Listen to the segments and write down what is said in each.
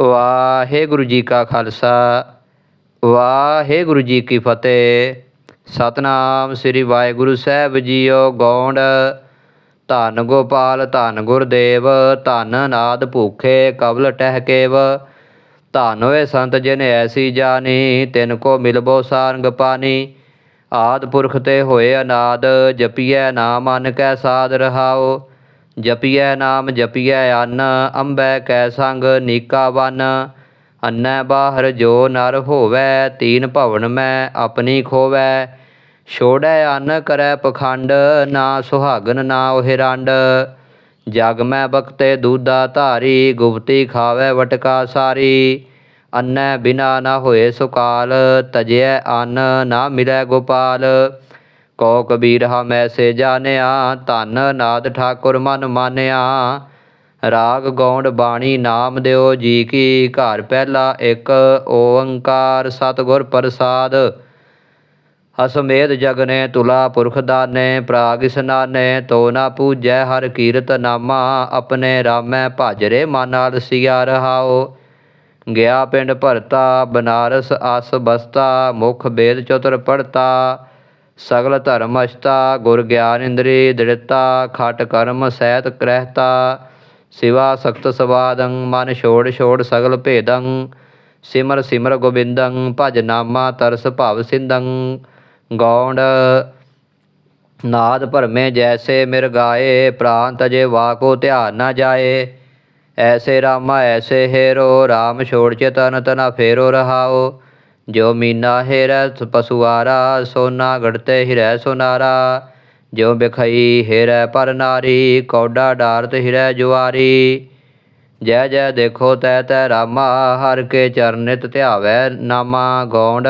ਵਾਹਿਗੁਰੂ ਜੀ ਕਾ ਖਾਲਸਾ, ਵਾਹਿਗੁਰੂ ਜੀ ਕੀ ਫਤਿਹ। ਸਤਨਾਮ ਸ੍ਰੀ ਵਾਹਿਗੁਰੂ ਸਾਹਿਬ ਜੀਓ ਗੌਂਡ। ਧੰਨ ਗੋਪਾਲ, ਧੰਨ ਗੁਰਦੇਵ, ਧੰਨ ਨਾਦ ਭੂਖੇ, ਕਬਲ ਟਹਿਕੇਵ। ਧੰਨ ਹੋਏ ਸੰਤ ਜਿਨ ਐਸੀ ਜਾਣੀ ਤਿਨ ਕੋ ਮਿਲਬੋ ਸਾਰੰਗ ਪਾਣੀ ਆਦ ਪੁਰਖ ਤੇ ਹੋਏ ਅਨਾਦ, ਜਪੀਐ ਨਾਮ ਅਨ ਕੈ ਸਾਧ ਰਹਾਓ ਜਪੀਐ ਨਾਮ ਜਪੀਐ ਅੰਨ, ਅੰਬੈ ਕੈ ਸੰਗ ਨੀਕਾ ਵਨ ਅੰਨੈ ਬਾਹਰ ਜੋ ਨਰ ਹੋਵੈ, ਤੀਨ ਭਵਨ ਮੈਂ ਆਪਣੀ ਖੋਵੈ। ਛੋੜੈ ਅੰਨ ਕਰੈ ਪਖੰਡ, ਨਾ ਸੁਹਾਗਨ ਨਾ ਉਹ ਰੰਡ। ਜਗ ਮੈਂ ਬਖਤੇ ਦੂਦਾ ਧਾਰੀ, ਗੁਪਤੀ ਖਾਵੈ ਵਟਕਾ ਸਾਰੀ। ਅੰਨੈ ਬਿਨਾ ਨਾ ਹੋਏ ਸੁਕਾਲ, ਤਜਿਐ ਅੰਨ ਨਾ ਮਿਲੈ ਗੋਪਾਲ। ਕੋ ਕਬੀਰ ਹਮ ਐਸੇ ਜਾਣਿਆ, ਧੰਨ ਨਾਦ ਠਾਕੁਰ ਮਨ ਮਾਨਿਆ। ਰਾਗ ਗੌਂਡ ਬਾਣੀ ਨਾਮ ਦਿਓ ਜੀ ਕੀ, ਘਰ ਪਹਿਲਾ ਇੱਕ ਓੰਕਾਰ ਸਤਿਗੁਰ ਪ੍ਰਸਾਦ। ਅਸਮੇਧ ਜਗਨੇ ਤੁਲਾ ਪੁਰਖ ਦਾਨੇ, ਪ੍ਰਾਗ ਇਸਨਾਨੇ ਤੋ ਨਾ ਪੂਜੈ ਹਰ ਕੀਰਤ ਨਾਮਾ, ਆਪਣੇ ਰਾਮੈ ਭਾਜਰੇ ਮਨ ਆਲਸੀਆ ਰਹਾਓ। ਗਿਆ ਪਿੰਡ ਭਰਤਾ, ਬਨਾਰਸ ਅਸ ਬਸਤਾ, ਮੁਖ ਬੇਦ ਚਤੁਰ ਪੜਤਾ। ਸਗਲ ਧਰਮ ਅਸ਼ਤਾ, ਗੁਰ ਗਿਆਨ ਇੰਦਰੀ ਦ੍ਰਿੜਤਾ, ਖਟ ਕਰਮ ਸਹਿਤ ਕਰਹਿਤਾ, ਸਿਵਾ ਸਖਤ ਸਵਾਦੰ, ਮਨ ਛੋੜ ਛੋੜ ਸਗਲ ਭੇਦੰ, ਸਿਮਰ ਸਿਮਰ ਗੋਬਿੰਦੰ, ਭਜ ਨਾਮਾ ਤਰਸ ਭਵ ਸਿੰਦੰ ਗੌਂਡ ਨਾਦ ਭਰਮੇ ਜੈਸੇ ਮਿਰ ਗਾਏ ਪ੍ਰਾਨ ਤਜੇ ਵਾਕੋ ਧਿਆਨ ਨਾ ਜਾਏ, ਐਸੇ ਰਾਮਾ ਐਸੇ ਹੇਰੋ RAM ਛੋੜ ਚੇਤਨ ਤਨਾ ਫੇਰੋ ਰਹਾਓ ਜੋ ਮੀਨਾ ਹੇਰੈ ਪਸੁਆਰਾ, ਸੋਨਾ ਗੜਤੇ ਹਿਰੈ ਸੁਨਾਰਾ। ਜੋ ਬਿਖਈ ਹੇਰੈ ਪਰ ਨਾਰੀ, ਕੌਡਾ ਡਾਰਤ ਹਿਰੈ ਜੁਆਰੀ। ਜੈ ਜੈ ਦੇਖੋ ਤੈ ਤੈ ਰਾਮਾ, ਹਰ ਕੇ ਚਰਨਿਤ ਧਿਆਵੈ ਨਾਮਾ ਗੌਂਡ।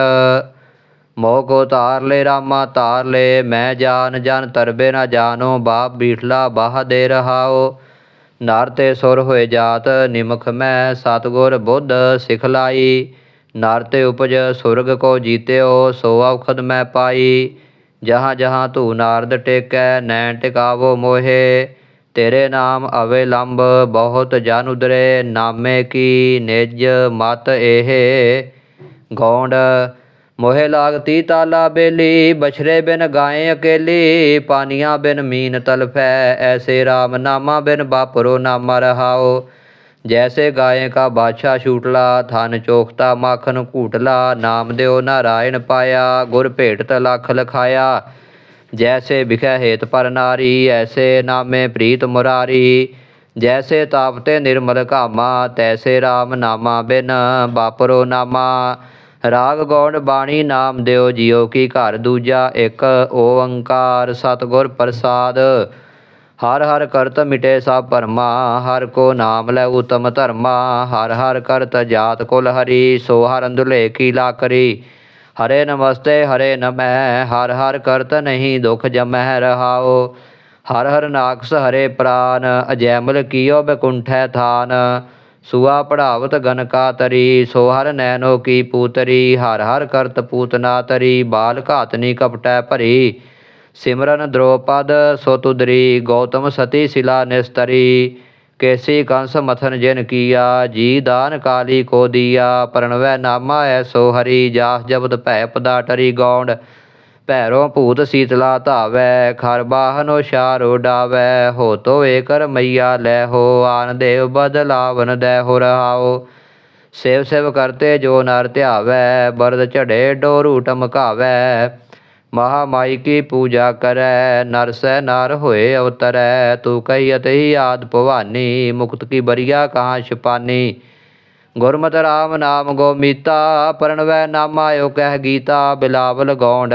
ਮੋਹ ਕੋ ਤਾਰ ਲੈ ਰਾਮਾ ਤਾਰ ਲੈ, ਮੈਂ ਜਾਨ ਜਨ ਤਰਬੇ ਨਾ ਜਾਨੋ, ਬਾਪ ਬੀਠਲਾ ਬਾਹ ਦੇ ਰਹਾਓ। ਨਰ ਤੇ ਸੁਰ ਹੋਏ ਜਾਤ, ਨਿਮਖ ਮੈਂ ਸਤਗੁਰ ਬੁੱਧ ਸਿਖਲਾਈ। ਨਰ ਤੇ ਉਪਜ, ਸੁਰਗ ਕੋ ਜੀਤਿਓ ਸੋ ਔਖਦ ਮੈਂ ਪਾਈ। ਜਹਾਂ ਜਹਾਂ ਤੂ ਨਾਰਦ ਟੇਕੈ, ਨੈਣ ਟਿਕਾਵੋ ਮੋਹੇ। ਤੇਰੇ ਨਾਮ ਅਵੇ ਲੰਬ, ਬਹੁਤ ਜਨ ਉਦਰੇ। ਨਾਮੇ ਕੀ ਨਿਜ ਮਤ ਇਹ ਗੌਂਡ, ਮੋਹੇ ਲਾਗਤੀ ਤਾਲਾ ਬੇਲੀ, ਬਛਰੇ ਬਿਨ ਗਾਏ ਅਕੇਲੀ। ਪਾਨੀਆਂ ਬਿਨ ਮੀਨ ਤਲਫੈ, ਐਸੇ RAM ਨਾਮਾ ਬਿਨ ਬਾਪਰੋ ਨਾਮਾ ਰਹਾਓ। ਜੈਸੇ ਗਾਏ ਕਾ ਬਾਦਸ਼ਾਹ ਛੂਟਲਾ ਥਨ ਚੋਖਤਾ ਮਾਖਨ ਘੂਟਲਾ ਨਾਮ ਦਿਓ ਨਾਰਾਇਣ ਪਾਇਆ, ਗੁਰ ਭੇਟਤ ਲਖ ਲਖਾਇਆ। ਜੈਸੇ ਵਿਖੈ ਹੇਤ ਪਰ ਨਾਰੀ, ਐਸੇ ਨਾਮੇ ਪ੍ਰੀਤ ਮੁਰਾਰੀ। ਜੈਸੇ ਤਾਪਤੇ ਨਿਰਮਲ ਕਾਮਾ ਤੈਸੇ RAM ਨਾਮਾ ਬਿਨ ਬਾਪਰੋ ਨਾਮਾ। ਰਾਗ ਗੌਣ ਬਾਣੀ ਨਾਮ ਦਿਓ, ਜਿਉ ਕੀ ਘਰ ਦੂਜਾ ਇੱਕ ਓੰਕਾਰ ਸਤਿਗੁਰ ਪ੍ਰਸਾਦ। ਹਰ ਹਰ ਕਰਤ ਮਿਟੇ ਸਭ ਭਰਮਾ ਹਰ ਕੋ ਨਾਮ ਲੈ ਉਤਮ ਧਰਮਾ, ਹਰ ਹਰ ਕਰਤ ਜਾਤ ਕੁਲ ਹਰੀ, ਸੋ ਹਰ ਅੰਦੁਲੇ ਕੀ ਲਾ ਕਰੀ ਹਰੇ ਨਮਸਤੇ, ਹਰੇ ਨਮੈ, ਹਰ ਹਰ ਕਰਤ ਨਹੀਂ ਦੁਖ ਜਮਹਿ ਰਹਾਓ ਹਰ ਹਰ ਨਾਕਸ ਹਰੇ ਪ੍ਰਾਨ ਅਜੈਮਲ ਕੀਓ ਬਕੁੰਠੈ ਥਾਨ। ਸੁਆ ਪੜਾਵਤ ਗਨਕਾ ਤਰੀ, ਸੋ ਹਰ ਨੈਨੋ ਕੀ ਪੂਤਰੀ, ਹਰ ਹਰ ਕਰਤ ਪੂਤਨਾ ਤਰੀ, ਬਾਲ ਘਾਤਨੀ ਕਪਟੈ ਭਰੀ। ਸਿਮਰਨ ਦ੍ਰੋਪਦ ਸੋਤੁਦਰੀ ਗੌਤਮ ਸਤੀ ਸਿਲਾ ਨਿਸਤਰੀ, ਕੇਸੀ ਕੰਸ ਮਥਨ ਜਿਨ ਕੀਆ, ਜੀ ਦਾਨ ਕਾਲੀ ਕੋ ਦੀਆ, ਪ੍ਰਣਵੈ ਨਾਮਾ ਐਸੋ ਹਰੀ ਜਾਸ ਜਬਦ ਭੈ ਪਦਾ ਟਰੀ ਗੌਂਡ, ਭੈਰੋ ਭੂਤ ਸੀਤਲਾ ਧਾਵੈ, ਖਰ ਬਾਹਨੋ ਸ਼ਾਰੋ ਡਾਵੈ, ਹੋ ਤੋ ਏਕਰ ਮਈਆ ਲੈ ਹੋ, ਆਨ ਦੇਵ ਬਦਲਾਵਨ ਦੈ ਹੋ ਰਹਾਓ ਸੇਵ ਸੇਵ ਕਰਤੇ ਜੋ ਨਰ ਧਿਆਵੈ, ਬਰਦ ਝੜੇ ਡੋਰੂ ਟਮਕਾਵੈ ਮਹਾ ਮਾਈ ਕੀ ਪੂਜਾ ਕਰੈ, ਨਰ ਨਰ ਹੋਏ ਅਵਤਰੈ, ਤੂ ਕਹੀ ਅਤਿ ਆਦ ਭਵਾਨੀ, ਮੁਕਤ ਕੀ ਬਰੀਆ ਕਹਾਂ ਛਪਾਨੀ। ਗੁਰਮਤਿ ਰਾਮ ਨਾਮ ਗੋਮੀਤਾ ਪਰਣਵੈ ਨਾਮਾ ਓ ਕਹਿ ਗੀਤਾ, ਬਿਲਾਵਲ ਗੌਂਡ।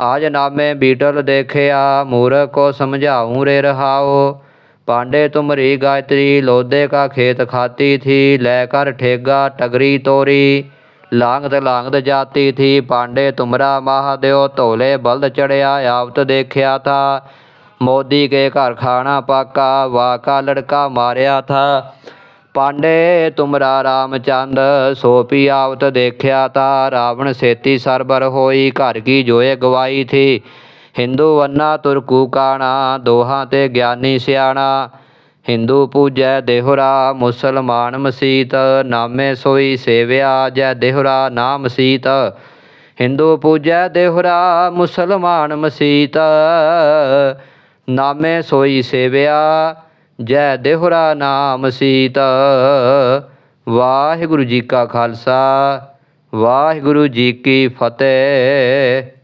ਆਜ ਨਾਮੇ ਬੀਟਲ ਦੇਖਿਆ, ਮੂਰਖ ਕੋ ਸਮਝਾਉ ਰੇ ਰਹਾਓ ਪਾਂਡੇ ਤੁਮਰੀ ਗਾਇਤਰੀ ਲੋਦੇ ਕਾ ਖੇਤ ਖਾਤੀ ਥੀ, ਲੈ ਕਰ ਠੇਗਾ ਟਗਰੀ ਤੋਰੀ। ਲਾਂਗਤ ਲਾਂਗਤ ਜਾਤੀ ਥੀ, ਪਾਂਡੇ ਤੁਮਰਾ ਮਹਾਦੇਵ ਧੋਲੇ ਬਲਦ ਚੜਿਆ, ਆਵਤ ਦੇਖਿਆ ਥਾ। ਮੋਦੀ ਕੇ ਘਰ ਖਾਣਾ ਪਾਕਾ, ਵਾਕਾ ਲੜਕਾ ਮਾਰਿਆ ਥਾ। ਪਾਂਡੇ ਤੁਮਰਾ ਰਾਮਚੰਦ, ਸੋ ਪੀ ਆਵਤ ਦੇਖਿਆ ਤਾ ਰਾਵਣ ਸੇਤੀ ਸਰਬਰ ਹੋਈ, ਘਰ ਕੀ ਜੋਏ ਗਵਾਈ ਥੀ। ਹਿੰਦੂ ਵੰਨਾ ਤੁਰਕੂ ਕਾਣਾ, ਦੋਹਾਂ ਤੇ ਗਿਆਨੀ ਸਿਆਣਾ। ਹਿੰਦੂ ਪੂਜੈ ਦੇਹੁਰਾ, ਮੁਸਲਮਾਨ ਮਸੀਤ, ਨਾਮੇ ਸੋਈ ਸੇਵਿਆ, ਜੈ ਦੇਹੁਰਾ, ਨਾਮ ਸੀਤ। ਹਿੰਦੂ ਪੂਜੈ ਦੇਹੁਰਾ, ਮੁਸਲਮਾਨ ਮਸੀਤ, ਨਾਮੇ ਸੋਈ ਸੇਵਿਆ, ਜੈ ਦੇਹੁਰਾ, ਨਾਮ ਸੀਤ। ਵਾਹਿਗੁਰੂ ਜੀ ਕਾ ਖਾਲਸਾ, ਵਾਹਿਗੁਰੂ ਜੀ ਕੀ ਫਤਿਹ।